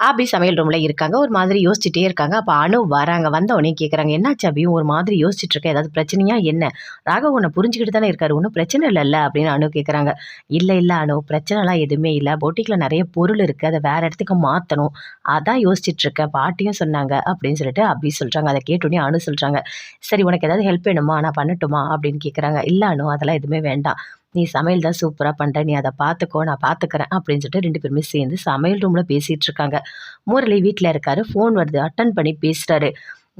அபி சமையல் ரூமில் இருக்காங்க. ஒரு மாதிரி யோசிச்சுட்டே இருக்காங்க. அப்போ அணு வராங்க. வந்த கேட்குறாங்க என்னாச்சு அபியும்? ஒரு மாதிரி யோசிச்சுட்டு இருக்கேன் ஏதாவது பிரச்சனையா? என்ன? ராகவ் உன்னை புரிஞ்சுக்கிட்டு தானே இருக்காரு. ஒன்றும் பிரச்சனை இல்லைல்ல அப்படின்னு அணு கேட்குறாங்க இல்லை இல்லை அணு பிரச்சனைலாம் எதுவுமே இல்லை. பொட்டிக்கில் நிறைய பொருள் இருக்குது அதை வேறு இடத்துக்கு மாற்றணும் அதான் யோசிச்சுட்டு இருக்கேன் பாட்டியும் சொன்னாங்க அப்படின்னு சொல்லிட்டு அபி சொல்கிறாங்க அதை கேட்டோடனே அனு சொல்கிறாங்க சரி உனக்கு ஏதாவது ஹெல்ப் வேணுமா? நான் பண்ணட்டுமா? அப்படின்னு கேட்குறாங்க இல்லை அணு அதெல்லாம் எதுவுமே வேண்டாம். நீ சமையல் தான் சூப்பராக பண்ணுற நீ அதை பார்த்துக்கோ நான் பார்த்துக்கிறேன் அப்படின்னு சொல்லிட்டு ரெண்டு பேருமே சேர்ந்து சமையல் ரூமில் பேசிகிட்டு இருக்காங்க. முரளி வீட்டில் இருக்காரு ஃபோன் வருது அட்டன் பண்ணி பேசுகிறாரு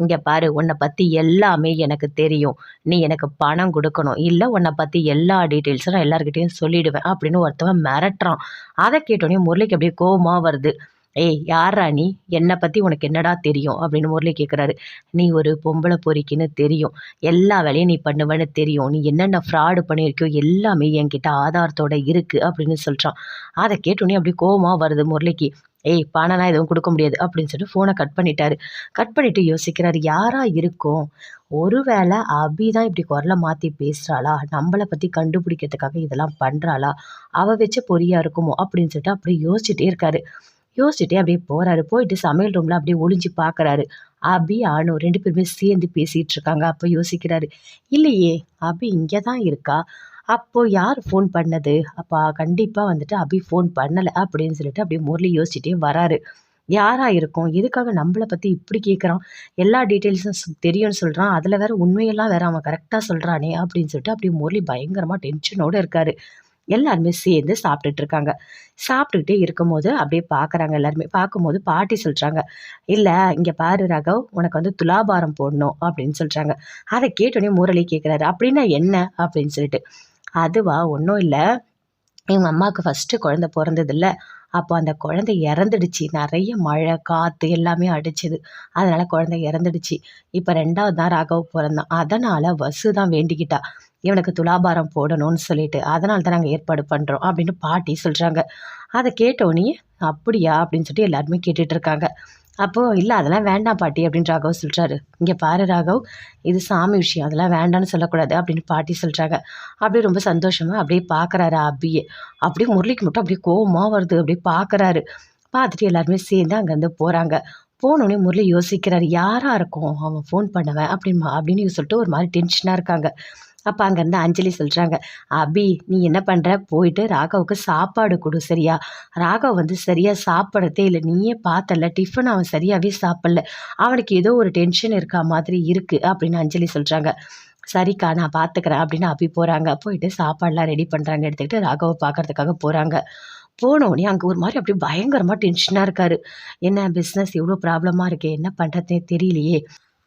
இங்கே பாரு உன்னை பற்றி எல்லாமே எனக்கு தெரியும். நீ எனக்கு பணம் கொடுக்கணும். இல்லை உன்னை பற்றி எல்லா டீட்டெயில்ஸும் நான் எல்லாருக்கிட்டேயும் சொல்லிடுவேன் அப்படின்னு ஒருத்தவன் மிரட்டுறான். அதை கேட்டோடனே முரளிக்கு அப்படியே கோபமாக வருது. ஏய் யாரா நீ? என்னை பற்றி உனக்கு என்னடா தெரியும்? அப்படின்னு முரளி கேட்குறாரு நீ ஒரு பொம்பளை பொறிக்கின்னு தெரியும். எல்லா வேலையும் நீ பண்ணுவேன்னு தெரியும். நீ என்னென்ன ஃப்ராடு பண்ணியிருக்கியோ எல்லாமே என்கிட்ட ஆதாரத்தோட இருக்குது அப்படின்னு சொல்கிறான் அதை கேட்டோன்னே அப்படி கோபமாக வருது முரளிக்கு. ஏய் பணம்லாம் எதுவும் கொடுக்க முடியாது அப்படின்னு சொல்லிட்டு ஃபோனை கட் பண்ணிட்டாரு. கட் பண்ணிட்டு யோசிக்கிறாரு யாரா இருக்கும்? ஒருவேளை அபி தான் இப்படி குரலை மாற்றி பேசுகிறாளா நம்மளை பற்றி கண்டுபிடிக்கிறதுக்காக இதெல்லாம் பண்ணுறாளா அவள் வச்ச பொறியாக இருக்குமோ? அப்படின்னு சொல்லிட்டு அப்படி யோசிச்சுட்டே இருக்காரு. யோசிச்சுட்டே அப்படியே போறாரு. போயிட்டு சமையல் ரூம்ல அப்படியே ஒளிஞ்சு பார்க்குறாரு அபி அனு ரெண்டு பேருமே சேர்ந்து பேசிட்டு இருக்காங்க. அப்போ யோசிக்கிறாரு இல்லையே அபி இங்கே தான் இருக்கா? அப்போ யார் ஃபோன் பண்ணது? அப்போ கண்டிப்பாக வந்துட்டு அபி ஃபோன் பண்ணலை அப்படின்னு சொல்லிட்டு அப்படியே முரளி யோசிச்சுட்டே வராரு. யாரா இருக்கும்? எதுக்காக நம்மளை பற்றி இப்படி கேட்குறான் எல்லா டீட்டெயில்ஸும் தெரியும்னு சொல்கிறான் அதில் வேற உண்மையெல்லாம் வேற அவன் கரெக்டாக சொல்கிறானே அப்படின்னு சொல்லிட்டு அப்படியே முரளி பயங்கரமாக டென்ஷனோடு இருக்காரு. எல்லாருமே சேர்ந்து சாப்பிட்டுட்டு இருக்காங்க சாப்பிட்டுக்கிட்டே இருக்கும்போது அப்படியே பார்க்குறாங்க எல்லாருமே. பார்க்கும்போது பாட்டி சொல்கிறாங்க இல்லை இங்கே பாரு ரகவ் உனக்கு வந்து துலாபாரம் போடணும் அப்படின்னு சொல்கிறாங்க அதை கேட்டோடனே முரளி கேட்குறாரு அப்படின்னா என்ன? அப்படின்னு சொல்லிட்டு. அதுவா ஒன்றும் இல்லை. எங்கள் அம்மாவுக்கு ஃபஸ்ட்டு குழந்த பிறந்ததில்ல. அப்போ அந்த குழந்தை இறந்துடுச்சு. நிறைய மழை காற்று எல்லாமே அடிச்சுது. அதனால் குழந்தை இறந்துடுச்சு. இப்போ ரெண்டாவது தான் ராகவ் பிறந்தான். அதனால் வசு தான் வேண்டிக்கிட்டா. இவனுக்கு துலாபாரம் போடணும்னு சொல்லிட்டு அதனால தான் நாங்கள் ஏற்பாடு பண்ணுறோம் அப்படின்னு பாட்டி சொல்கிறாங்க அதை கேட்டோன்னே அப்படியா? அப்படின்னு சொல்லிட்டு எல்லாருமே கேட்டுட்டு இருக்காங்க. அப்போது இல்லை அதெல்லாம் வேண்டாம் பாட்டி அப்படின்னு ராகவ் சொல்கிறாரு இங்கே பாரு ராகவ் இது சாமி விஷயம் அதெல்லாம் வேண்டாம்னு சொல்லக்கூடாது அப்படின்னு பாட்டி சொல்கிறாங்க அப்படியே ரொம்ப சந்தோஷமாக அப்படியே பார்க்குறாரு அபியே. அப்படியே முரளிக்கு மட்டும் அப்படியே கோவமாக வருது அப்படியே பார்க்குறாரு பார்த்துட்டு எல்லாருமே சேர்ந்து அங்கேருந்து போகிறாங்க போனோடனே முரளி யோசிக்கிறாரு யாராக இருக்கும்? அவன் ஃபோன் பண்ணவன்? அப்படின்னு அப்படின்னு சொல்லிட்டு ஒரு மாதிரி டென்ஷனாக இருக்காங்க. அப்போ அங்கேருந்து அஞ்சலி சொல்கிறாங்க அபி நீ என்ன பண்ணுற போயிட்டு ராகவுக்கு சாப்பாடு கொடு சரியா? ராகவ் வந்து சரியாக சாப்பிட்றதே இல்லை நீயே பார்த்தல டிஃபன் அவன் சரியாகவே சாப்பிடல. அவனுக்கு ஏதோ ஒரு டென்ஷன் இருக்கா மாதிரி இருக்குது அப்படின்னு அஞ்சலி சொல்கிறாங்க சரிக்கா நான் பார்த்துக்கிறேன் அப்படின்னு அபி போகிறாங்க போயிட்டு சாப்பாடெலாம் ரெடி பண்ணுறாங்க எடுத்துக்கிட்டு ராகவை பார்க்கறதுக்காக போகிறாங்க போனோடனே அங்கே ஒரு மாதிரி அப்படியே பயங்கரமாக டென்ஷனாக இருக்கார். என்ன பிஸ்னஸ் இவ்வளோ ப்ராப்ளமாக இருக்கே? என்ன பண்ணுறதே தெரியலையே.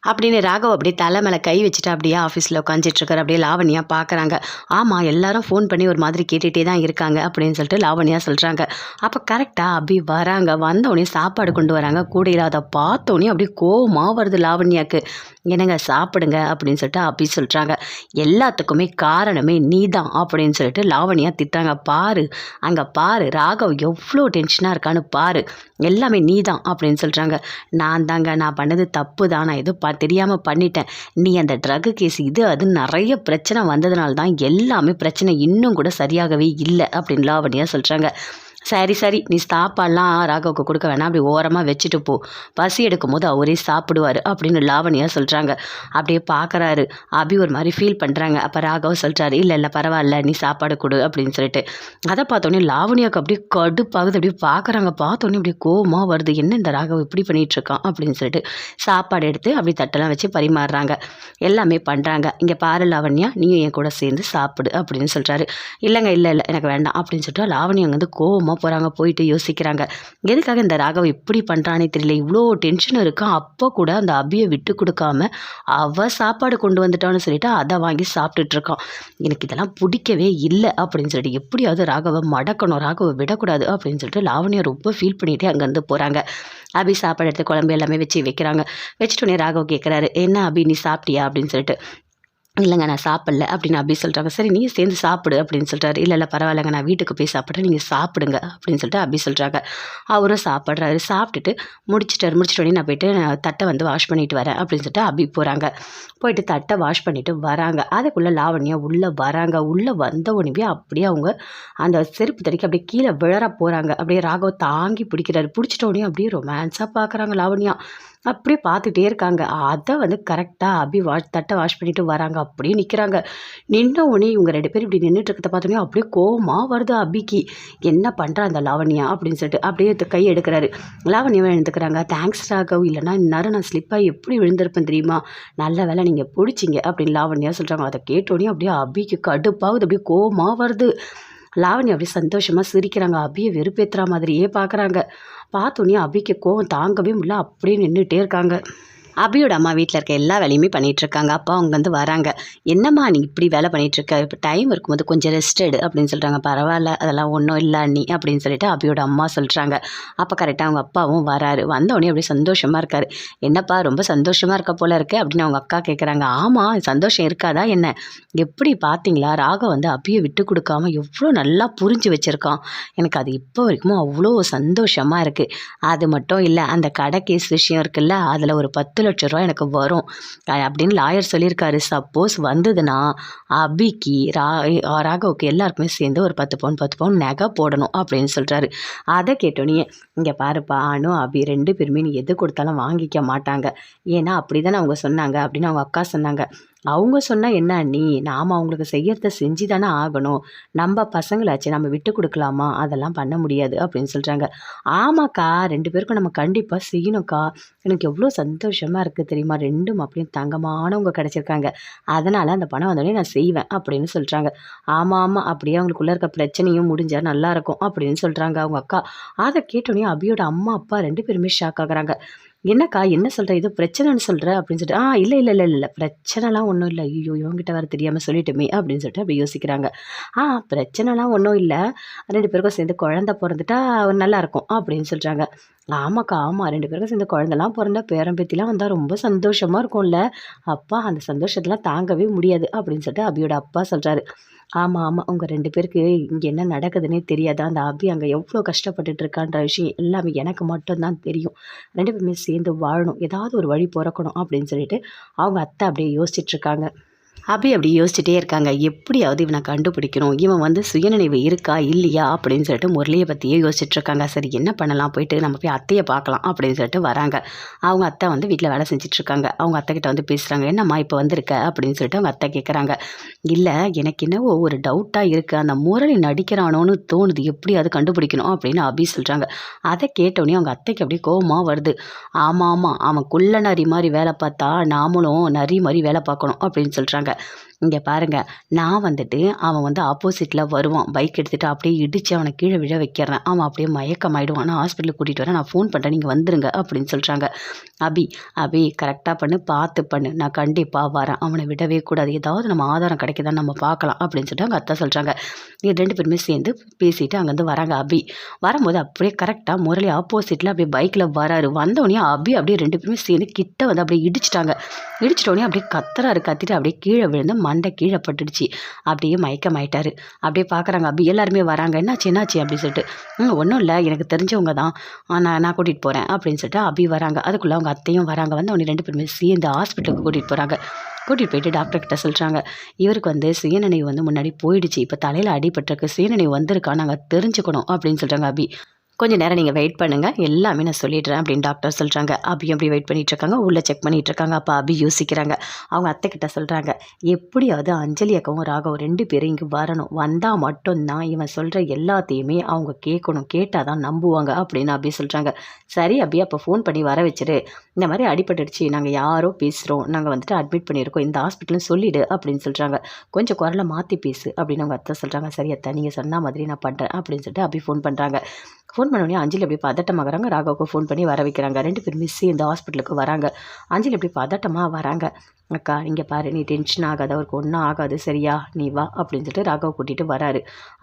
அப்படின்னு ராகவ் அப்படியே தலை மேலே கை வச்சுட்டு அப்படியே ஆஃபீஸில் உட்காந்துட்டுருக்கார் அப்படியே லாவணியாக பார்க்குறாங்க ஆமாம் எல்லாரும் ஃபோன் பண்ணி ஒரு மாதிரி கேட்டுகிட்டே தான் இருக்காங்க அப்படின்னு சொல்லிட்டு லாவணியாக சொல்கிறாங்க அப்போ கரெக்டாக அப்படி வராங்க. வந்தோடனே சாப்பாடு கொண்டு வராங்க. கூடையில் அதை பார்த்தோன்னே அப்படியே கோவமாக வருது லாவண்யாவுக்கு என்னங்க சாப்பிடுங்க அப்படின்னு சொல்லிட்டு அப்படி சொல்கிறாங்க எல்லாத்துக்குமே காரணமே நீ தான் அப்படின்னு சொல்லிட்டு லாவணியாக திட்டாங்க பாரு அங்கே பாரு ராகவ் எவ்வளோ டென்ஷனாக இருக்கான்னு பாரு. எல்லாமே நீ தான் அப்படின்னு சொல்கிறாங்க நான் தாங்க நான் பண்ணது தப்பு தான் நான் எதுவும் தெரியாமல் பண்ணிட்டேன். நீ அந்த ட்ரக்கு கேஸ் இது அது நிறைய பிரச்சனை வந்ததுனால தான் எல்லாமே பிரச்சனை இன்னும் கூட சரியாகவே இல்லை அப்படின்னு லாவணியாக சொல்கிறாங்க சரி சரி. நீ சாப்பாடெலாம் ராகவுக்கு கொடுக்க வேணாம். அப்படி ஓரமாக வச்சுட்டு போ. பசி எடுக்கும் போது அவரே சாப்பிடுவார் அப்படின்னு லாவணியாக சொல்கிறாங்க அப்படியே பார்க்குறாரு அபி ஒரு மாதிரி ஃபீல் பண்ணுறாங்க அப்போ ராகவ் சொல்கிறாரு இல்லை இல்லை பரவாயில்ல. நீ சாப்பாடு கொடு அப்படின்னு சொல்லிட்டு. அதை பார்த்தோன்னே லாவணியாவுக்கு அப்படியே கடுப்பாகுது. அப்படியே பார்க்குறாங்க பார்த்தோன்னே அப்படியே கோபமாக வருது. என்ன இந்த ராகவ் இப்படி பண்ணிகிட்ருக்கான் அப்படின்னு சொல்லிட்டு சாப்பாடு எடுத்து அப்படி தட்டெல்லாம் வச்சு பரிமாறுறாங்க. எல்லாமே பண்ணுறாங்க இங்கே பாரு லாவண்யா நீயும் என் கூட சேர்ந்து சாப்பிடு அப்படின்னு சொல்கிறாரு இல்லைங்க இல்லை இல்லை. எனக்கு வேண்டாம் அப்படின்னு சொல்லிட்டு லாவண்யா அங்கே வந்து கோவமாக போகிறாங்க போயிட்டு யோசிக்கிறாங்க. எதுக்காக இந்த ராகவ் இப்படி பண்ணுறானே தெரியல. இவ்வளோ டென்ஷன் இருக்கும் அப்போ கூட அந்த அபியை விட்டு கொடுக்காம அவ சாப்பாடு கொண்டு வந்துட்டான்னு சொல்லிட்டு அதை வாங்கி சாப்பிட்டுட்ருக்கான் எனக்கு இதெல்லாம் பிடிக்கவே இல்லை அப்படின்னு சொல்லிட்டு எப்படியாவது ராகவை மடக்கணும் ராகவை விடக்கூடாது அப்படின்னு சொல்லிட்டு லாவணியை ரொம்ப ஃபீல் பண்ணிகிட்டே அங்கேருந்து போகிறாங்க அபி சாப்பாடு எடுத்து குழம்பு எல்லாமே வச்சு வைக்கிறாங்க. வச்சுட்டோன்னே ராகவ் கேட்குறாரு என்ன அபி நீ சாப்பிட்டியா? அப்படின்னு சொல்லிட்டு. இல்லைங்க நான் சாப்பிடல அப்படின்னு அபி சொல்கிறாங்க சரி நீ சேர்ந்து சாப்பிடு அப்படின்னு சொல்கிறாரு இல்லை இல்லை பரவாயில்லைங்க நான் வீட்டுக்கு போய் சாப்பிட்றேன் நீங்கள் சாப்பிடுங்க அப்படின்னு சொல்லிட்டு அபி சொல்கிறாங்க அவரும் சாப்பிட்றாரு. சாப்பிட்டுட்டு முடிச்சிட்டாரு. முடிச்சிட்டு உடனே நான் போயிட்டு நான் தட்டை வந்து வாஷ் பண்ணிட்டு வரேன் அப்படின்னு சொல்லிட்டு அபி போகிறாங்க போயிட்டு தட்டை வாஷ் பண்ணிவிட்டு வராங்க. அதுக்குள்ளே லாவண்யா உள்ளே வராங்க. உள்ளே வந்த உடனே அப்படியே அவங்க அந்த செருப்பு தடிக்க அப்படியே கீழே விழற போகிறாங்க அப்படியே ராகவ தாங்கி பிடிக்கிறாரு. பிடிச்சிட்ட உடனே அப்படியே ரொமான்ஸாக பார்க்குறாங்க லாவண்யா. அப்படியே பார்த்துட்டே இருக்காங்க. அதை வந்து கரெக்டாக அபி வாஷ் தட்டை வாஷ் பண்ணிட்டு வராங்க. அப்படியே நிற்கிறாங்க நின்ன உடனே இவங்க ரெண்டு பேரும் இப்படி நின்றுட்டு இருக்கிறத பார்த்தோன்னே அப்படியே கோவமாக வருது அபிக்கு. என்ன பண்ணுறா அந்த லாவண்யா? அப்படின்னு சொல்லிட்டு அப்படியே கை எடுக்கிறாரு. லாவண்யாவை எழுந்துக்கிறாங்க. தேங்க்ஸ் ராகவ். இல்லைன்னா இந்நேரம் நான் ஸ்லிப்பாக எப்படி விழுந்திருப்பேன் தெரியுமா? நல்ல வேலை நீங்கள் பிடிச்சிங்க. அப்படின்னு லாவண்யா சொல்கிறாங்க அதை கேட்டோடனே அப்படியே அபிக்கு கடுப்பாகுது. அப்படியே கோவமாக வருது. லாவண்யா அப்படியே சந்தோஷமாக சிரிக்கிறாங்க. அபியை வெறுப்பேற்றுற மாதிரியே பார்க்குறாங்க பார்த்தோன்னே அபிக்கு கோவம் தாங்கவே முடியல. அப்படியே நின்றுட்டே இருக்காங்க. அபியோட அம்மா வீட்டில் இருக்க எல்லா வேலையுமே பண்ணிகிட்ருக்காங்க இருக்காங்க அப்பா அவங்க வந்து வராங்க. என்னம்மா நீ இப்படி வேலை பண்ணிகிட்ருக்க இப்போ டைம் இருக்கும்போது கொஞ்சம் ரெஸ்ட் எடு அப்படின்னு சொல்கிறாங்க பரவாயில்ல அதெல்லாம் ஒன்றும் இல்லை நீ அப்படின்னு சொல்லிட்டு அபியோட அம்மா சொல்கிறாங்க அப்போ கரெக்டாக அவங்க அப்பாவும் வராரு. வந்தோடனே அப்படியே சந்தோஷமாக இருக்காரு. என்னப்பா ரொம்ப சந்தோஷமாக இருக்க போல இருக்கு அப்படின்னு அவங்க அக்கா கேட்குறாங்க ஆமாம் சந்தோஷம் இருக்காதா என்ன? எப்படி பார்த்தீங்களா ராகம் வந்து அபியை விட்டு கொடுக்காம எவ்வளோ நல்லா புரிஞ்சு வச்சுருக்கான். எனக்கு அது இப்போ வரைக்கும் அவ்வளோ சந்தோஷமாக இருக்குது அது மட்டும் இல்லை அந்த கடை கேஸ் விஷயம் இருக்குல்ல அதில் ஒரு பத்து லட்ச ரூபா எனக்கு வரும். அப்படின்னு லாயர் சொல்லியிருக்காரு. சப்போஸ் வந்ததுன்னா அபிக்கு ரா ராகவுக்கு எல்லாருக்குமே சேர்ந்து ஒரு பத்து பவுன் பத்து பவுன் நகை போடணும் அப்படின்னு சொல்கிறாரு அதை கேட்டோன்னே இங்கே பாருப்பா அனு அபி ரெண்டு பேருமே நீ எது கொடுத்தாலும் வாங்கிக்க மாட்டாங்க. ஏன்னா அப்படி தானே அவங்க சொன்னாங்க அப்படின்னு அவங்க அக்கா சொன்னாங்க. அவங்க சொன்னால் என்ன நீ நாம் அவங்களுக்கு செய்யறத செஞ்சு தானே ஆகணும். நம்ம பசங்களாச்சு நம்ம விட்டு கொடுக்கலாமா? அதெல்லாம் பண்ண முடியாது அப்படின்னு சொல்கிறாங்க ஆமாக்கா ரெண்டு பேருக்கும் நம்ம கண்டிப்பாக செய்யணும்க்கா. எனக்கு எவ்வளோ சந்தோஷமாக இருக்குது தெரியுமா? ரெண்டும் அப்படியும் தங்கமானவங்க கிடச்சிருக்காங்க. அதனால் அந்த பணம் வந்தோடனே நான் செய்வேன் அப்படின்னு சொல்கிறாங்க ஆமாம் ஆமாம் அப்படியே அவங்களுக்குள்ளே இருக்க பிரச்சனையும் முடிஞ்சால் நல்லாயிருக்கும் அப்படின்னு சொல்கிறாங்க அவங்க அக்கா. அதை கேட்டோடனே அபியோட அம்மா அப்பா ரெண்டு பேருமே ஷாக் ஆகுறாங்க. என்னக்கா என்ன சொல்கிற இது பிரச்சனைன்னு சொல்கிற அப்படின்னு சொல்லிட்டு ஆ இல்லை இல்லை இல்லை இல்லை பிரச்சனைலாம் ஒன்றும் இல்லை. ஐயோ இவங்ககிட்ட வர தெரியாமல் சொல்லிட்டுமே அப்படின்னு சொல்லிட்டு அப்படி யோசிக்கிறாங்க. ஆ பிரச்சனைலாம் ஒன்றும் இல்லை. ரெண்டு பேருக்கும் சேர்ந்து குழந்த பிறந்துட்டா நல்லாயிருக்கும் அப்படின்னு சொல்கிறாங்க ஆமாக்கா ஆமாம் ரெண்டு பேருக்கும் சேர்ந்து குழந்தெல்லாம் பிறந்தா பேரம்பேத்திலாம் வந்தால் ரொம்ப சந்தோஷமாக இருக்கும்ல. அப்பா அந்த சந்தோஷத்தெலாம் தாங்கவே முடியாது அப்படின்னு சொல்லிட்டு அபியோட அப்பா சொல்கிறாரு ஆமாம் ஆமாம் உங்கள் ரெண்டு பேருக்கு இங்கே என்ன நடக்குதுன்னே தெரியாதா. அந்த அபி அங்கே எவ்வளோ கஷ்டப்பட்டுட்டு இருக்கான்ற விஷயம் எல்லாமே எனக்கு மட்டும்தான் தெரியும். ரெண்டு பேருமே சேர்ந்து வாழணும். ஏதாவது ஒரு வழி பிறக்கணும் அப்படின்னு சொல்லிட்டு அவங்க அத்தை அப்படியே யோசிச்சுட்ருக்காங்க. அப்படி அபி அப்படி யோசிச்சுட்டே இருக்காங்க. எப்படியாவது இவனை கண்டுபிடிக்கணும். இவன் வந்து சுயநினைவு இருக்கா இல்லையா அப்படின்னு சொல்லிட்டு முரளியை பற்றியே யோசிச்சுட்டு இருக்காங்க. சரி என்ன பண்ணலாம்? போயிட்டு நம்ம போய் அத்தையை பார்க்கலாம் அப்படின்னு சொல்லிட்டு வராங்க. அவங்க அத்தை வந்து வீட்டில் வேலை செஞ்சுட்டு இருக்காங்க. அவங்க அத்தை கிட்ட வந்து பேசுகிறாங்க என்னம்மா இப்போ வந்திருக்க? அப்படின்னு சொல்லிட்டு அவங்க அத்தை கேட்குறாங்க இல்லை எனக்கு என்னவோ ஒரு டவுட்டாக இருக்குது அந்த முரளி நடிக்கிறானோன்னு தோணுது. எப்படியாவது கண்டுபிடிக்கணும்? அப்படின்னு அபி சொல்கிறாங்க அதை கேட்டோடனே அவங்க அத்தைக்கு அப்படியே கோபமாக வருது. ஆமாம் ஆமாம் அவன் குள்ள நரி மாதிரி வேலை பார்த்தா நாமளும் நரி மாதிரி வேலை பார்க்கணும் அப்படின்னு சொல்கிறாங்க but இங்கே பாருங்கள் நான் வந்துட்டு அவன் வந்து ஆப்போசிட்டில் வருவான். பைக் எடுத்துகிட்டு அப்படியே இடித்து அவனை கீழே விழ வைக்கிறேன். அவன் அப்படியே மயக்கமாயிடுவான். நான் ஹாஸ்பிட்டலுக்கு கூட்டிகிட்டு வரேன். நான் ஃபோன் பண்ணுறேன் நீங்கள் வந்துருங்க அப்படின்னு சொல்கிறாங்க அபி அபி கரெக்டாக பண்ணு பார்த்து பண்ணு. நான் கண்டிப்பாக வரேன். அவனை விடவே கூடாது. ஏதாவது நம்ம ஆதாரம் கிடைக்குதான்னு நம்ம பார்க்கலாம் அப்படின்னு சொல்லிட்டு அவங்க அத்தா சொல்கிறாங்க இது ரெண்டு பேருமே சேர்ந்து பேசிட்டு அங்கேருந்து வராங்க அபி. வரும்போது அப்படியே கரெக்டாக முரளி ஆப்போசிட்டில் அப்படியே பைக்கில் வராரு. வந்தோடனே அபி அப்படியே ரெண்டு பேருமே சேர்ந்து கிட்ட வந்து அப்படியே இடிச்சிட்டாங்க. இடிச்சிட்டோடனே அப்படியே கத்துறாரு. கத்திட்டு அப்படியே கீழே விழுந்து மண்டை கீழே பட்டுடுச்சு. அப்படியே மயக்கமாயிட்டார். அப்படியே பார்க்குறாங்க அபி எல்லாருமே வராங்க. என்னாச்சு என்னாச்சு? அப்படின்னு சொல்லிட்டு ம் ஒன்றும் இல்லை. எனக்கு தெரிஞ்சவங்க தான். நான் நான் கூட்டிகிட்டு போகிறேன் அப்படின்னு சொல்லிட்டு அபி வராங்க. அதுக்குள்ளே அவங்க அத்தையும் வராங்க. வந்து அவனை ரெண்டு பேருமே சேர்ந்து ஹாஸ்பிட்டலுக்கு கூட்டிகிட்டு போகிறாங்க கூட்டிகிட்டு போயிட்டு டாக்டர் கிட்ட சொல்கிறாங்க இவருக்கு வந்து சுயநினைவு வந்து முன்னாடி போயிடுச்சு. இப்போ தலையில் அடிபட்டிருக்கு. சுயநினைவு வந்திருக்கா நாங்கள் தெரிஞ்சுக்கணும். அப்படின்னு சொல்கிறாங்க அபி. கொஞ்சம் நேரம் நீங்கள் வெயிட் பண்ணுங்கள் எல்லாமே நான் சொல்லிடுறேன் அப்படின்னு டாக்டர் சொல்கிறாங்க அபியும் அப்படி வெயிட் பண்ணிகிட்டு இருக்காங்க உள்ளே செக் பண்ணிட்டு இருக்காங்க அப்போ அபி யோசிக்கிறாங்க. அவங்க அத்தைக்கிட்ட சொல்கிறாங்க எப்படியாவது அஞ்சலி அக்காவும் ராகவும் ரெண்டு பேரும் இங்கே வரணும். வந்தால் மட்டும்தான் இவன் சொல்கிற எல்லாத்தையுமே அவங்க கேட்கணும். கேட்டால் தான் நம்புவாங்க அப்படின்னு அபி சொல்கிறாங்க சரி அபி அப்போ ஃபோன் பண்ணி வர வச்சிரு. இந்த மாதிரி அடிபட்டுடுச்சு. நாங்கள் யாரோ பேசுகிறோம் நாங்கள் வந்துட்டு அட்மிட் பண்ணியிருக்கோம். இந்த ஹாஸ்பிட்டலும் சொல்லிடு அப்படின்னு சொல்கிறாங்க கொஞ்சம் குரலை மாற்றி பேசு அப்படின்னு அவங்க அத்தை சொல்கிறாங்க சரி அத்தை நீங்கள் சொன்ன மாதிரி நான் பண்ணுறேன் அப்படின்னு சொல்லிட்டு அபி ஃபோன் பண்ணுறாங்க ஃபோன் பண்ணோடனே அஞ்சலி அப்படி பதட்டமாகறாங்க ராகவுக்கு ஃபோன் பண்ணி வர வைக்கிறாங்க. ரெண்டு பேர் மிஸ்ஸு இந்த ஹாஸ்பிட்டலுக்கு வராங்க. அஞ்சலி அப்படி பதட்டமாக வராங்க. அக்கா இங்கே பாரு நீ டென்ஷன் ஆகாத. அவருக்கு ஒன்றும் ஆகாது. சரியா? நீ வா அப்படின்னு சொல்லிட்டு ராகவ் கூட்டிகிட்டு வராரு.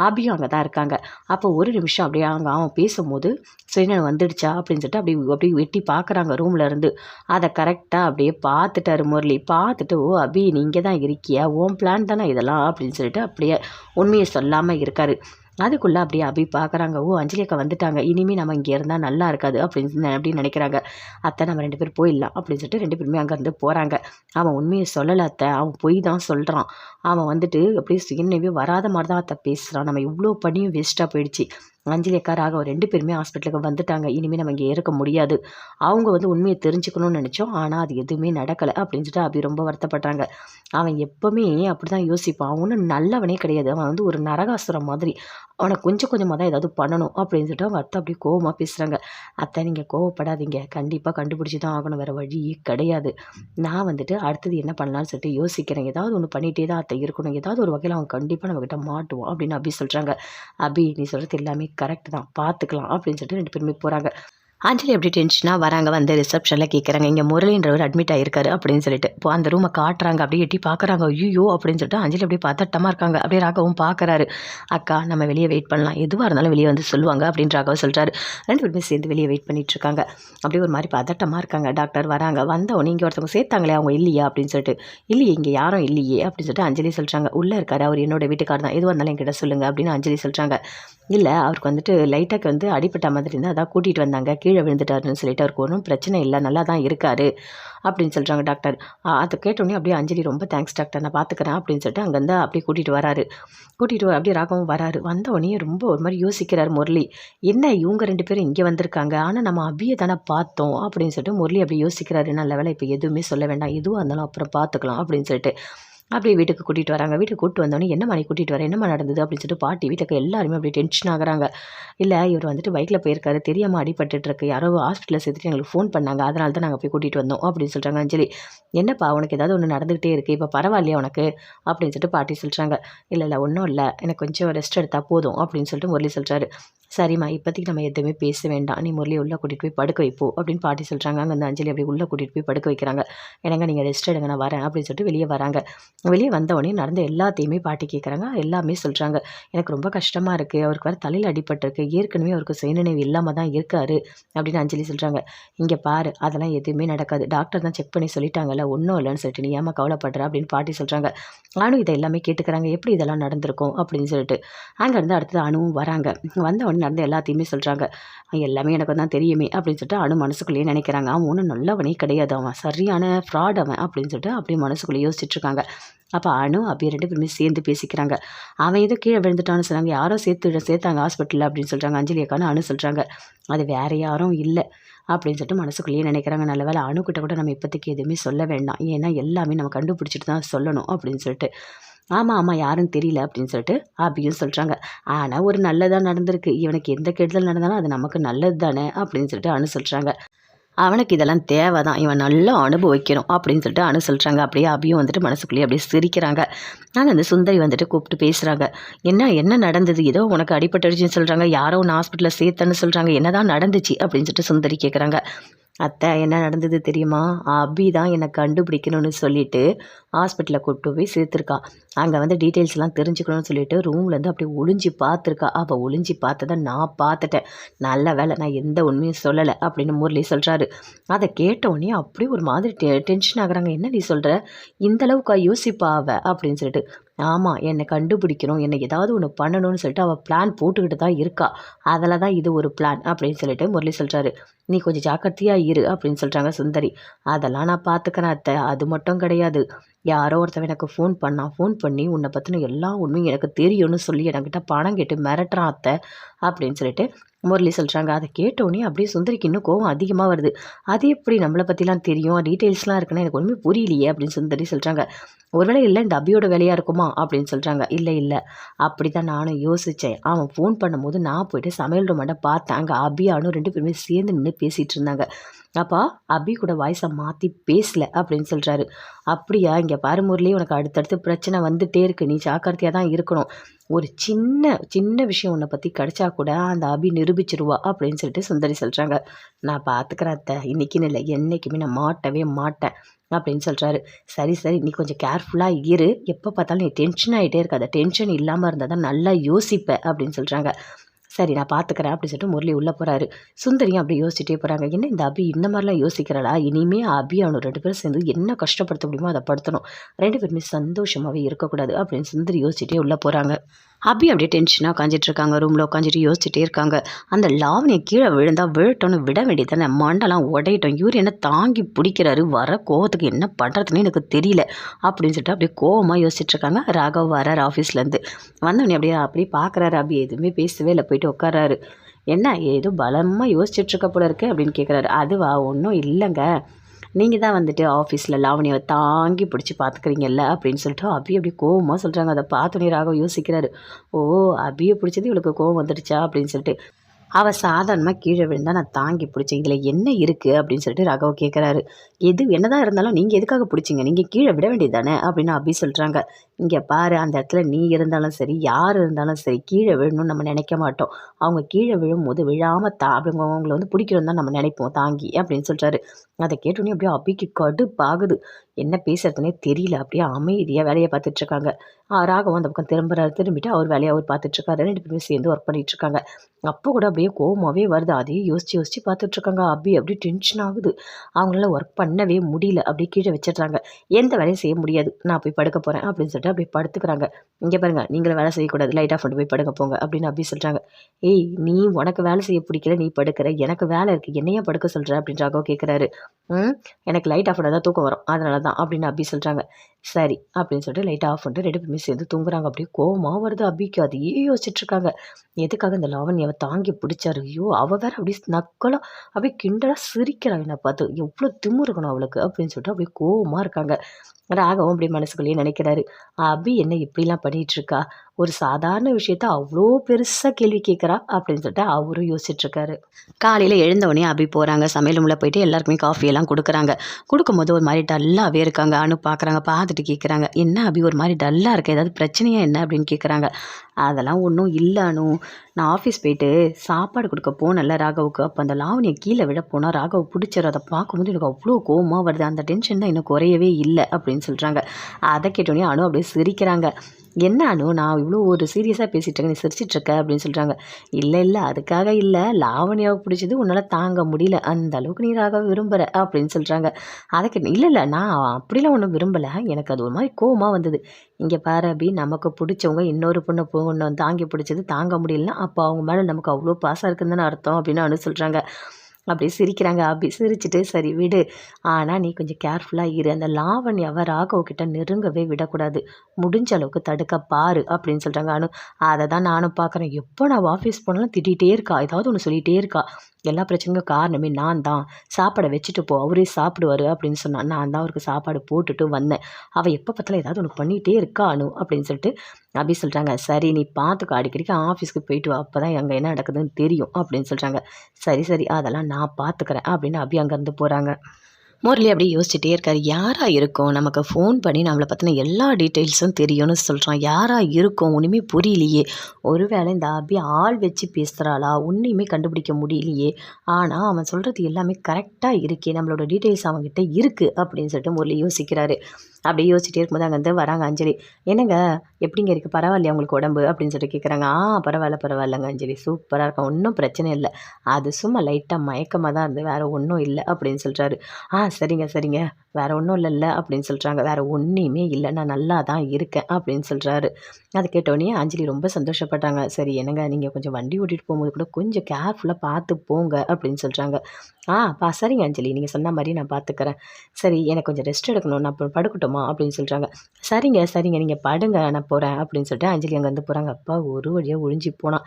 அபியும் அங்கே தான் இருக்காங்க. அப்போ ஒரு நிமிஷம் அப்படியே அங்கே அவன் பேசும்போது சுயநலம் வந்துடுச்சா? அப்படின்னு சொல்லிட்டு அப்படி அப்படியே வெட்டி பார்க்குறாங்க ரூமில் இருந்து. அதை கரெக்டாக அப்படியே பார்த்துட்டாரு முரளி. பார்த்துட்டு ஓ அபி நீங்கள் தான் இருக்கியா? ஓம் பிளான் தானே இதெல்லாம்? அப்படின்னு சொல்லிட்டு அப்படியே உண்மையை சொல்லாமல் இருக்காரு. அதுக்குள்ளே அப்படியே அபி பார்க்குறாங்க ஓ அஞ்சலி அக்கா வந்துட்டாங்க. இனிமேல் நம்ம இங்கே இருந்தால் நல்லா இருக்காது. அப்படின்னு அப்படின்னு நினைக்கிறாங்க. அத்தை நம்ம ரெண்டு பேரும் போயிடலாம். அப்படின்னு சொல்லிட்டு ரெண்டு பேருமே அங்கேருந்து போகிறாங்க அவன் உண்மையை சொல்லலை அத்தை. அவன் பொய் தான் சொல்கிறான் அவன் வந்துட்டு அப்படியே சுயநினைவே வராத மாதிரி தான் அத்தை பேசுகிறான் நம்ம இவ்வளோ பணியும் வேஸ்ட்டாக போயிடுச்சு. அஞ்சலி அக்கா ராகவ் ரெண்டு பேருமே ஹாஸ்பிட்டலுக்கு வந்துட்டாங்க. இனிமேல் நம்ம இங்கே இருக்க முடியாது. அவங்க வந்து உண்மையை தெரிஞ்சுக்கணும்னு நினச்சோம். ஆனால் அது எதுவுமே நடக்கலை அப்படின்னு சொல்லிட்டு அபி ரொம்ப வருத்தப்படுறாங்க. அவன் எப்போவுமே அப்படி தான் யோசிப்பான். அவனும் ஒன்றும் நல்லவனே கிடையாது. அவன் வந்து ஒரு நரகாசுரம் மாதிரி. அவனை கொஞ்சம் கொஞ்சமாக தான் ஏதாவது பண்ணணும் அப்படின்னு சொல்லிட்டு அவங்க அத்தை அப்படியே கோவமாக பேசுகிறாங்க அத்தை நீங்கள் கோவப்படாதீங்க. கண்டிப்பாக கண்டுபிடிச்சி தான் ஆகணும். வேறு வழியே கிடையாது. நான் வந்துட்டு அடுத்தது என்ன பண்ணலாம்னு சொல்லிட்டு யோசிக்கிறேன். ஏதாவது ஒன்று பண்ணிகிட்டே தான் அத்தை இருக்கணும். ஏதாவது ஒரு வகையில் அவன் கண்டிப்பாக நம்மக்கிட்ட மாட்டுவான் அப்படின்னு அபி சொல்கிறாங்க அபி நீ சொல்கிறது எல்லாமே கரெக்ட் தான். பார்த்துக்கலாம் அப்படின்னு சொல்லிட்டு ரெண்டு பேருமே போகிறாங்க அஞ்சலி எப்படி டென்ஷனாக வராங்க வந்து ரிசப்ஷனில் கேட்குறாங்க இங்கே முரளின்றவர் அட்மிட் ஆகிருக்காரு அப்படின்னு சொல்லிட்டு. இப்போ அந்த ரூமை காட்டுறாங்க அப்படியே எட்டி பார்க்குறாங்க ஐயோ அப்படின்னு சொல்லிட்டு அஞ்சலி அப்படியே பதட்டமாக இருக்காங்க. அப்படியே ராகவும் பார்க்குறாரு அக்கா நம்ம வெளியே வெயிட் பண்ணலாம். எதுவாக இருந்தாலும் வெளியே வந்து சொல்லுவாங்க அப்படின்னு ராகவ சொல்கிறாரு ரெண்டு பேருமே சேர்ந்து வெளியே வெயிட் பண்ணிட்டு இருக்காங்க. அப்படியே ஒரு மாதிரி பதட்டமாக இருக்காங்க. டாக்டர் வராங்க. வந்தவொடனே இங்கே ஒருத்தவங்க சேர்த்தாங்களே அவங்க இல்லையா அப்படின்னு சொல்லிட்டு. இல்லையே இங்கே யாரும் இல்லையே அப்படின்னு சொல்லிட்டு அஞ்சலி சொல்கிறாங்க உள்ளே இருக்காரு. அவர் என்னோட வீட்டுக்கார் தான். எதுவாக இருந்தாலும் என்கிட்ட சொல்லுங்கள் அப்படின்னு அஞ்சலி சொல்கிறாங்க இல்லை அவருக்கு வந்துட்டு லைட்டாக வந்து அடிப்பட்ட மாதிரி இருந்தால் அதான் கூட்டிகிட்டு வந்தாங்க. கீழே விழுந்துட்டாருன்னு சொல்லிட்டு அவருக்கு ஒன்றும் பிரச்சனை இல்லை நல்லா தான் இருக்காரு அப்படின்னு சொல்கிறாங்க டாக்டர். ஆ, அதை கேட்டோடனே அப்படியே அஞ்சலி ரொம்ப தேங்க்ஸ் டாக்டர் நான் பார்த்துக்கிறேன் அப்படின்னு சொல்லிட்டு அங்கேருந்து அப்படியே கூட்டிகிட்டு வராரு. கூட்டிகிட்டு வர அப்படியே ராகவும் வராரு. வந்த உடனே ரொம்ப ஒரு மாதிரி யோசிக்கிறார் முரளி. என்ன இவங்க ரெண்டு பேரும் இங்கே வந்திருக்காங்க? ஆனால் நம்ம அபியை தானே பார்த்தோம் அப்படின்னு சொல்லிட்டு முரளி அப்படி யோசிக்கிறாரு. நல்ல வேலை இப்போ எதுவுமே சொல்ல வேண்டாம். எதுவாக இருந்தாலும் அப்புறம் பார்த்துக்கலாம் அப்படின்னு சொல்லிட்டு அப்படியே வீட்டுக்கு கூட்டிகிட்டு வராங்க. வீட்டுக்கு கூப்பிட்டு வந்தோடனே என்ன மாதிரி கூட்டிகிட்டு வர? என்னம்மா நடந்தது? அப்படின்னு சொல்லிட்டு பாட்டி வீட்டுக்கு எல்லாருமே அப்படியே டென்ஷன் ஆகுறாங்க. இல்லை இவர் வந்துட்டு பைக்கில் போயிருக்காரு. தெரியாமல் அடிபட்டுட்டு இருக்கு யாரோ ஹாஸ்பிட்டலில் சேர்த்துட்டு எங்களுக்கு ஃபோன் பண்ணாங்க. அதனால தான் நாங்கள் போய் கூட்டிகிட்டு வந்தோம். அப்படின்னு சொல்கிறாங்க அஞ்சலி. என்னப்பா உனக்கு ஏதாவது ஒன்று நடந்துகிட்டே இருக்குது இப்போ பரவாயில்லையா உனக்கு? அப்படின்னு சொல்லிட்டு பாட்டி சொல்கிறாங்க இல்லை இல்லை ஒன்றும் இல்லை. எனக்கு கொஞ்சம் ரெஸ்ட் எடுத்தால் போதும். அப்படின்னு சொல்லிட்டு முரளி சொல்கிறாரு சரிம்மா இப்போதைக்கு நம்ம எதுவுமே பேச வேண்டாம். நீ முரளி உள்ளே கூட்டிகிட்டு போய் படுக்க வைப்போ அப்படின்னு பாட்டி சொல்கிறாங்க. அங்கே அந்த அஞ்சலி அப்படி உள்ளே கூட்டிகிட்டு போய் படுக்க வைக்கிறாங்க. என்னங்க நீங்கள் ரெஸ்ட் எடுங்க நான் வரேன் அப்படின்னு சொல்லிட்டு வெளியே வராங்க. வெளியே வந்த உடனே நடந்த எல்லாத்தையுமே பாட்டி கேட்குறாங்க. எல்லாமே சொல்கிறாங்க. எனக்கு ரொம்ப கஷ்டமாக இருக்குது. அவருக்கு வேறு தலையில் அடிபட்டிருக்கு. ஏற்கனவே அவருக்கு சுயநினைவு இல்லாமல் தான் இருக்காரு அப்படின்னு அஞ்சலி சொல்கிறாங்க. இங்கே பாரு அதெல்லாம் எதுவுமே நடக்காது. டாக்டர் தான் செக் பண்ணி சொல்லிட்டாங்கல்ல ஒன்றும் இல்லைன்னு சொல்லிட்டு நீ ஏமா கவலைப்படுற அப்படின்னு பாட்டி சொல்கிறாங்க. நானும் இதை எல்லாமே கேட்டுக்கிறாங்க. எப்படி இதெல்லாம் நடந்திருக்கும் அப்படின்னு சொல்லிட்டு. அங்கேருந்து அடுத்தது அணுவும் வராங்க. வந்த உடனே நடந்த எல்லாத்தையுமே சொல்கிறாங்க எல்லாமே எனக்கு தான் தெரியுமே அப்படின்னு சொல்லிட்டு அணு மனசுக்குள்ளேயே நினைக்கிறாங்க. அவன் ஒன்றும் நல்லவனே கிடையாது. அவன் சரியான ஃப்ராட் அவன் அப்படின்னு சொல்லிட்டு அப்படியே மனசுக்குள்ளே யோசிச்சுட்ருக்காங்க அப்போ அணு அப்படியே ரெண்டு பேருமே சேர்ந்து பேசிக்கிறாங்க. அவன் ஏதோ கீழே விழுந்துட்டான்னு சொன்னாங்க. யாரோ சேர்த்து சேர்த்தாங்க ஹாஸ்பிட்டலில் அப்படின்னு சொல்கிறாங்க அஞ்சலி அக்கான்னு அணு சொல்கிறாங்க அது வேறு யாரும் இல்லை அப்படின்னு சொல்லிட்டு மனசுக்குள்ளேயே நினைக்கிறாங்க. நல்ல வேலை அணுக்கிட்ட கூட நம்ம இப்போதைக்கு எதுவுமே சொல்ல வேண்டாம். ஏன்னா எல்லாமே நம்ம கண்டுபிடிச்சிட்டு தான் சொல்லணும் அப்படின்னு சொல்லிட்டு. ஆமாம் ஆமாம் யாருன்னு தெரியல அப்படின்னு சொல்லிட்டு அபியும் சொல்கிறாங்க ஆனால் ஒரு நல்லதாக நடந்திருக்கு. இவனுக்கு எந்த கெடுதல் நடந்தாலும் அது நமக்கு நல்லது தானே அப்படின்னு சொல்லிட்டு அனு சொல்கிறாங்க அவனுக்கு இதெல்லாம் தேவை தான் இவன் நல்லா அனுபவிக்கணும் அப்படின்னு சொல்லிட்டு அனு சொல்கிறாங்க அப்படியே அபியும் வந்துட்டு மனசுக்குள்ளேயே அப்படியே சிரிக்கிறாங்க. ஆனால் அந்த சுந்தரி வந்துட்டு கூப்பிட்டு பேசுகிறாங்க என்ன என்ன நடந்தது? ஏதோ உனக்கு அடிபட்டுடுச்சுன்னு சொல்கிறாங்க யாரோ ஒன்று ஹாஸ்பிட்டலில் சேர்த்தன்னு சொல்கிறாங்க என்னதான் நடந்துச்சு? அப்படின்னு சொல்லிட்டு சுந்தரி கேட்குறாங்க அத்தை என்ன நடந்தது தெரியுமா? அபி தான் என்னை கண்டுபிடிக்கணும்னு சொல்லிட்டு ஹாஸ்பிட்டலில் கூப்பிட்டு போய் சேர்த்துருக்கா. அங்கே வந்து டீட்டெயில்ஸ்லாம் தெரிஞ்சுக்கணும்னு சொல்லிட்டு ரூம்லேருந்து அப்படியே ஒளிஞ்சு பார்த்துருக்கா. அவள் ஒளிஞ்சு பார்த்ததை நான் பார்த்துட்டேன். நல்ல வேலை நான் எந்த உண்மையும் சொல்லலை அப்படின்னு முரளி சொல்கிறாரு அதை கேட்ட உடனே அப்படியே ஒரு மாதிரி டெ டென்ஷன் ஆகுறாங்க. என்ன நீ சொல்கிற இந்த அளவுக்கா யோசிப்பா அவ? அப்படின்னு சொல்லிட்டு ஆமாம் என்னை கண்டுபிடிக்கணும். என்னை ஏதாவது ஒன்று பண்ணணும்னு சொல்லிட்டு அவள் பிளான் போட்டுக்கிட்டு தான் இருக்கா. அதில் தான் இது ஒரு பிளான் அப்படின்னு சொல்லிட்டு முரளி சொல்கிறாரு நீ கொஞ்சம் ஜாக்கிரதையாக இரு அப்படின்னு சொல்கிறாங்க சுந்தரி. அதெல்லாம் நான் பார்த்துக்கிறேன் அத்தை. அது மட்டும் கிடையாது. யாரோ ஒருத்தவன் எனக்கு ஃபோன் பண்ணான் ஃபோன் பண்ணி உன்னை பற்றின எல்லா உண்மையும் எனக்கு தெரியும்னு சொல்லி என்கிட்ட பணம் கேட்டு மிரட்டுறான் அத்தை அப்படின்னு சொல்லிட்டு முரளி சொல்கிறாங்க அதை கேட்டோடனே அப்படியே சுந்தரிக்கு இன்னும் கோவம் அதிகமாக வருது. அது எப்படி நம்மளை பற்றிலாம் தெரியும்? டீட்டெயில்ஸ்லாம் இருக்குன்னா எனக்கு ஒன்றுமே புரியலையே அப்படின்னு சுந்தரி சொல்கிறாங்க ஒருவேளை இல்லை இந்த அபியோட வேலையாக இருக்குமா? அப்படின்னு சொல்கிறாங்க இல்லை இல்லை. அப்படி தான் நானும் யோசித்தேன் அவன் ஃபோன் பண்ணும்போது நான் போயிட்டு சமையல் ரூமாண்ட பார்த்தேன். அங்கே அபியானும் ரெண்டு பேருமே சேர்ந்து நின்று பேசிகிட்டு இருந்தாங்க. அப்பா அபி கூட வாய்ஸை மாற்றி பேசல அப்படின்னு சொல்கிறாரு அப்படியா? இங்கே பாரு முரளி உனக்கு அடுத்தடுத்து பிரச்சனை வந்துட்டே இருக்கு. நீ ஜாக்கிரதையாக தான் இருக்கணும். ஒரு சின்ன சின்ன விஷயம் உன்னை பற்றி கிடைச்சா கூட அந்த அபி நிரூபிச்சிருவா அப்படின்னு சொல்லிட்டு சுந்தரி சொல்கிறாங்க நான் பார்த்துக்கிறேன் அத்தை. இன்றைக்கின்னு இல்லை. என்றைக்குமே நான் மாட்டவே மாட்டேன் அப்படின்னு சொல்கிறாரு சரி சரி. நீ கொஞ்சம் கேர்ஃபுல்லாக இரு. எப்போ பார்த்தாலும் நீ டென்ஷன் ஆகிட்டே இருக்காத. டென்ஷன் இல்லாமல் இருந்தால் தான் நல்லா யோசிப்ப அப்படின்னு சொல்கிறாங்க சரி நான் பார்த்துக்கிறேன் அப்படின்னு சொல்லிட்டு முரளி உள்ளே போகிறாரு சுந்தரியும் அப்படி யோசிச்சுட்டே போகிறாங்க என்ன இந்த அபி இந்த மாதிரிலாம் யோசிக்கிறாளா இனிமே அபி அவனு ரெண்டு பேரும் சேர்ந்து என்ன கஷ்டப்படுத்த முடியுமோ அதை படுத்தணும். ரெண்டு பேருமே சந்தோஷமாகவே இருக்கக்கூடாது அப்படின்னு சுந்தரி யோசிச்சுட்டே உள்ளே போகிறாங்க அபி அப்படியே டென்ஷனாக உட்காந்துட்டு இருக்காங்க. ரூமில் உட்காந்துட்டு யோசிச்சுட்டே இருக்காங்க. அந்த லாவணியை கீழே விழுந்தா விழட்டோன்னு விட வேண்டியதானே மண்டெல்லாம் உடையிட்டோம். இவர் என்ன தாங்கி பிடிக்கிறாரு. வர கோவத்துக்கு என்ன பண்ணுறதுன்னு எனக்கு தெரியல அப்படின்னு சொல்லிட்டு அப்படியே கோவமாக யோசிச்சுட்டு இருக்காங்க. ராகவ் வரார் ஆஃபீஸ்லேருந்து வந்தவொடனே அப்படியே அப்படியே பார்க்குறாரு அபி. எதுவுமே பேசவே இல்லை. போயிட்டு உட்காராரு என்ன ஏதோ பலமாக யோசிச்சுட்டு இருக்க போல இருக்கு அப்படின்னு கேட்குறாரு அதுவா? ஒன்றும் இல்லைங்க. நீங்கள் தான் வந்துட்டு ஆஃபீஸில் லாவணியை தாங்கி பிடிச்சி பார்த்துக்கிறீங்கல்ல அப்படின்னு சொல்லிட்டு அபி அப்படி கோவமாக சொல்கிறாங்க அதை பார்த்தோன்னே ராகவ் யோசிக்கிறாரு. ஓ அபியை பிடிச்சது இவளுக்கு கோவம் வந்துடுச்சா அப்படின்னு சொல்லிட்டு. அவள் சாதாரணமாக கீழே விழுந்தா நான் தாங்கி பிடிச்சேன் இதில் என்ன இருக்குது அப்படின்னு சொல்லிட்டு ராகவ் கேட்குறாரு எது என்னதான் இருந்தாலும் நீங்கள் எதுக்காக பிடிச்சிங்க? நீங்கள் கீழே விட வேண்டியது தானே அப்படின்னு அபி சொல்கிறாங்க இங்கே பாரு அந்த இடத்துல நீ இருந்தாலும் சரி யார் இருந்தாலும் சரி கீழே விழணும்னு நம்ம நினைக்க மாட்டோம். அவங்க கீழே விழும்போது விழாமல் தா அப்படிங்க அவங்கள வந்து பிடிக்கணும் தான் நம்ம நினைப்போம் தாங்கி அப்படின்னு சொல்கிறாரு அதை கேட்டோன்னே அப்படியே அபிக்கு கடுப்பாகுது. என்ன பேசுறதுனே தெரியல. அப்படியே அமைதியாக வேலையை பார்த்துட்ருக்காங்க. ராகவன் அந்த பக்கம் திரும்புறாரு. திரும்பிட்டு அவர் வேலையை அவர் பார்த்துட்ருக்காரு. ரெண்டு பேருமே சேர்ந்து ஒர்க் பண்ணிகிட்ருக்காங்க அப்போ கூட அப்படியே கோவமாகவே வருது. அதையும் யோசிச்சு யோசிச்சு பார்த்துட்ருக்காங்க. அபி அப்படியே டென்ஷன் ஆகுது. அவங்களால ஒர்க் பண்ணவே முடியல. அப்படியே கீழே வச்சிடுறாங்க. எந்த வேலையும் செய்ய முடியாது. நான் போய் படுக்க போகிறேன் அப்படின்னு சொல்லிட்டு அப்படி படுத்துக்கிறாங்க. இங்கே பாருங்க நீங்களும் வேலை செய்யக்கூடாது லைட்டாக கொண்டு போய் படுக்க போங்க அப்படின்னு அப்படி சொல்கிறாங்க ஏய் நீ உனக்கு வேலை செய்ய பிடிக்கல நீ படுக்கிற எனக்கு வேலை இருக்குது என்னையா படுக்க சொல்கிற அப்படின்னு ராகவ் கேட்குறாரு ம் எனக்கு லைட் ஆஃப் பண்ணால் தான் தூக்கம் வரும் அதனால தான் அப்படின்னு அப்படி சொல்கிறாங்க சரி அப்படின்னு சொல்லிட்டு லைட் ஆஃப் பண்ணிட்டு ரெண்டு பேருமே சேர்ந்து தூங்குறாங்க. அப்படியே கோவமாக வருது அபிக்கு. அதையே யோசிச்சுட்டு இருக்காங்க. எதுக்காக இந்த லாவண்யாவை தாங்கி பிடிச்சாரு? ஐயோ அவள் வேற அப்படியே நக்கலாக அப்படியே கிண்டலாக சிரிக்கிறாள் என்னை பார்த்து. எவ்வளோ திமிரு இருக்கணும் அவளுக்கு அப்படின்னு சொல்லிட்டு அப்படியே கோவமாக இருக்காங்க. ராகவும் அப்படியே மனசுக்குள்ளேயே நினைக்கிறாரு. அபி என்ன இப்படிலாம் பண்ணிட்டு இருக்கா? ஒரு சாதாரண விஷயத்த அவ்வளோ பெருசாக கேள்வி கேட்குறா அப்படின்னு சொல்லிட்டு அவரும் யோசிச்சுட்ருக்காரு காலையில் எழுந்தவொடனே அபி போகிறாங்க சமையல் உள்ள போயிட்டு எல்லாருக்குமே காஃபியெல்லாம் கொடுக்குறாங்க. கொடுக்கும்போது ஒரு மாதிரி டல்லாகவே இருக்காங்க. அனு பார்க்குறாங்க பார்த்துட்டு கேட்குறாங்க என்ன அபி ஒரு மாதிரி டல்லாக இருக்கு? ஏதாவது பிரச்சனையாக என்ன அப்படின்னு கேட்குறாங்க அதெல்லாம் ஒன்றும் இல்லை அனு. நான் ஆஃபீஸ் போயிட்டு சாப்பாடு கொடுக்க போனல ராகவுக்கு. அப்போ அந்த லாவணியை கீழே விட போனால் ராகவ் பிடிச்சிரு அதை பார்க்கும்போது எனக்கு அவ்வளோ கோவமாக வருது. அந்த டென்ஷன் தான் இன்னும் குறையவே இல்லை அப்படின்னு சொல்கிறாங்க அதை கேட்டோடனே அனு அப்படியே சிரிக்கிறாங்க. என்ன அனு நான் இவ்வளோ ஒரு சீரியஸாக பேசிகிட்டு இருக்கேன். நீ சிரிச்சிட்ருக்க அப்படின்னு சொல்கிறாங்க இல்லை இல்லை அதுக்காக இல்லை. லாவணியாவை பிடிச்சது உன்னால் தாங்க முடியல. அந்த அளவுக்கு நீ ராக விரும்புகிற அப்படின்னு சொல்கிறாங்க அதுக்கு இல்லை இல்லை நான் அப்படிலாம் ஒன்றும் விரும்பலை. எனக்கு அது ஒரு மாதிரி கோவமாக வந்தது. இங்கே பாரு அபி நமக்கு பிடிச்சவங்க இன்னொரு பொண்ணு பொண்ணு தாங்கி பிடிச்சது தாங்க முடியலன்னா அப்போ அவங்க மேலே நமக்கு அவ்வளோ பாசம் இருக்குதுன்னு தானே அர்த்தம் அப்படின்னு அனு சொல்கிறாங்க அப்படியே சிரிக்கிறாங்க. அபி சிரிச்சுட்டு சரி விடு. ஆனால் நீ கொஞ்சம் கேர்ஃபுல்லாக இரு. அந்த லாவண்யாவை ராகவ் கிட்ட நெருங்கவே விடக்கூடாது. முடிஞ்ச அளவுக்கு தடுக்க பாரு அப்படின்னு சொல்கிறாங்க அனு. அதை தான் நானும் பார்க்குறேன் எப்போ நான் ஆஃபீஸ் போனாலும் திட்டிகிட்டே இருக்கா. ஏதாவது ஒன்று சொல்லிகிட்டே இருக்கா. எல்லா பிரச்சனைக்கும் காரணமே நான் தான். சாப்பாடை வச்சுட்டு போ அவரே சாப்பிடுவாரு அப்படின்னு சொன்னான் நான் தான் அவருக்கு சாப்பாடு போட்டுட்டு வந்தேன். அவள் எப்போ பார்த்தாலும் ஏதாவது ஒன்று பண்ணிகிட்டே இருக்கா அனு அப்படின்னு சொல்லிட்டு அபி சொல்கிறாங்க சரி நீ பார்த்துக்கோ அடிக்கடிக்கு ஆஃபீஸ்க்கு போயிட்டு வா. அப்போ தான் அங்கே என்ன நடக்குதுன்னு தெரியும் அப்படின்னு சொல்கிறாங்க சரி சரி அதெல்லாம் நான் பார்த்துக்கிறேன் அப்படின்னு அபி அங்கேருந்து போகிறாங்க முரளி அப்படியே யோசிச்சுட்டே இருக்கார். யாராக இருக்கும்? நமக்கு ஃபோன் பண்ணி நம்மளை பற்றின எல்லா டீட்டெயில்ஸும் தெரியும்னு சொல்கிறான் யாராக இருக்கும்? ஒன்றுமே புரியலையே. ஒருவேளை இந்த அபி ஆள் வச்சு பேசுகிறாளா ஒன்றையுமே கண்டுபிடிக்க முடியலையே. ஆனால் அவன் சொல்கிறது எல்லாமே கரெக்டாக இருக்கே. நம்மளோட டீட்டெயில்ஸ் அவங்ககிட்ட இருக்குது அப்படின்னு சொல்லிட்டு முரளி யோசிக்கிறாரு. அப்படியே யோசிச்சுட்டே இருக்கும்போது அங்கேருந்து வராங்க அஞ்சலி. என்னங்க எப்படிங்க இருக்குது பரவாயில்லையா உங்களுக்கு உடம்பு? அப்படின்னு சொல்லிட்டு கேட்குறாங்க ஆ பரவாயில்ல பரவாயில்லங்க அஞ்சலி. சூப்பராக இருக்கும் ஒன்றும் பிரச்சனை இல்லை. அது சும்மா லைட்டாக மயக்கமாக தான் இருந்து வேறு ஒன்றும் இல்லை அப்படின்னு சொல்கிறாரு ஆ சரிங்க சரிங்க. வேறு ஒன்றும் இல்லைல்ல அப்படின்னு சொல்கிறாங்க வேறு ஒன்றையுமே இல்லை. நான் நல்லா தான் இருக்கேன் அப்படின்னு சொல்கிறாரு அதை கேட்டோடனே அஞ்சலி ரொம்ப சந்தோஷப்பட்டாங்க. சரி என்னங்க நீங்கள் கொஞ்சம் வண்டி ஓட்டிகிட்டு போகும்போது கூட கொஞ்சம் கேர்ஃபுல்லாக பார்த்து போங்க அப்படின்னு சொல்கிறாங்க ஆ பா சரிங்க அஞ்சலி. நீங்கள் சொன்ன மாதிரி நான் பார்த்துக்கிறேன். சரி எனக்கு கொஞ்சம் ரெஸ்ட் எடுக்கணும். நான் இப்போ படுக்கட்டுமா? அப்படின்னு சொல்கிறாங்க சரிங்க சரிங்க. நீங்கள் படுங்க நான் போகிறேன் அப்படின்னு சொல்லிட்டு அஞ்சலி அங்கே வந்து போகிறாங்க அப்பா ஒரு வழியாக ஒழிஞ்சு போனான்.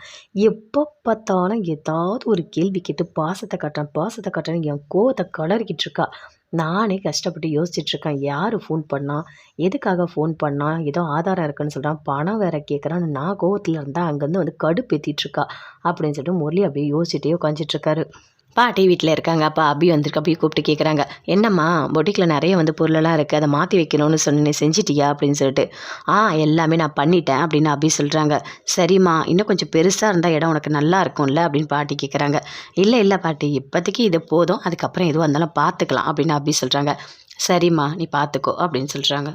எப்போ பார்த்தாலும் ஏதாவது ஒரு கேள்வி கேட்டு பாசத்தை காட்டுறேன். பாசத்தை கட்டுறேன். என் கோவத்தை கலரிக்கிட்டு இருக்கா. நானே கஷ்டப்பட்டு யோசிச்சுட்ருக்கேன். யார் ஃபோன் பண்ணால் எதுக்காக ஃபோன் பண்ணால் ஏதோ ஆதாரம் இருக்குன்னு சொல்கிறான் பணம் வேற கேட்குறான்னு நான் கோவத்தில் இருந்தால் அங்கேருந்து வந்து கடுப்பு இருக்கா அப்படின்னு சொல்லிட்டு முரளி அப்படியே யோசிச்சுட்டே உட்காந்துட்ருக்காரு பாட்டி வீட்டில் இருக்காங்க. அப்பா அபி வந்திருக்கு. அப்படி கூப்பிட்டு கேட்குறாங்க என்னம்மா பொட்டிக்கில் நிறைய வந்து பொருளெல்லாம் இருக்குது அதை மாற்றி வைக்கணும்னு சொன்னே செஞ்சிட்டியா? அப்படின்னு சொல்லிட்டு ஆ எல்லாமே நான் பண்ணிட்டேன் அப்படின்னு அபி சொல்கிறாங்க சரிம்மா இன்னும் கொஞ்சம் பெருசாக இருந்தால் இடம் உனக்கு நல்லா இருக்கும்ல அப்படின்னு பாட்டி கேட்குறாங்க இல்லை இல்லை பாட்டி இப்போதைக்கு இது போதும். அதுக்கப்புறம் எதுவாக இருந்தாலும் பார்த்துக்கலாம் அப்படின்னு அபி சொல்கிறாங்க சரிம்மா நீ பார்த்துக்கோ அப்படின்னு சொல்கிறாங்க